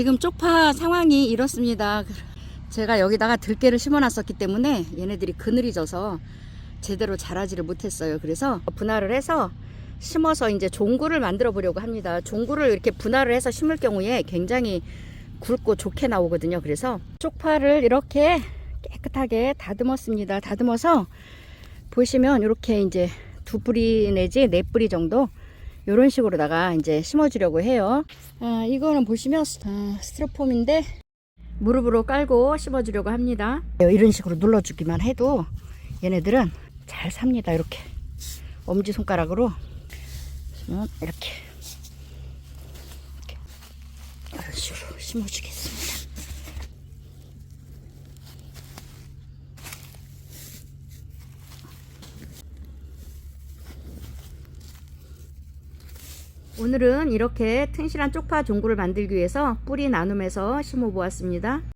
지금 쪽파 상황이 이렇습니다. 제가 여기다가 들깨를 심어놨었기 때문에 얘네들이 그늘이 져서 제대로 자라지를 못했어요. 그래서 분할을 해서 심어서 이제 종구를 만들어 보려고 합니다. 종구를 이렇게 분할을 해서 심을 경우에 굉장히 굵고 좋게 나오거든요. 그래서 쪽파를 이렇게 깨끗하게 다듬었습니다. 다듬어서 보시면 이렇게 이제 두 뿌리 내지 네 뿌리 정도 이런 식으로다가 이제 심어주려고 해요. 아, 이거는 보시면 아, 스티로폼인데 무릎으로 깔고 심어주려고 합니다. 이런 식으로 눌러주기만 해도 얘네들은 잘 삽니다. 이렇게 엄지 손가락으로 보시면 이렇게 이렇게 이런 식으로 심어주겠습니다. 오늘은 이렇게 튼실한 쪽파 종구를 만들기 위해서 뿌리 나눔해서 심어 보았습니다.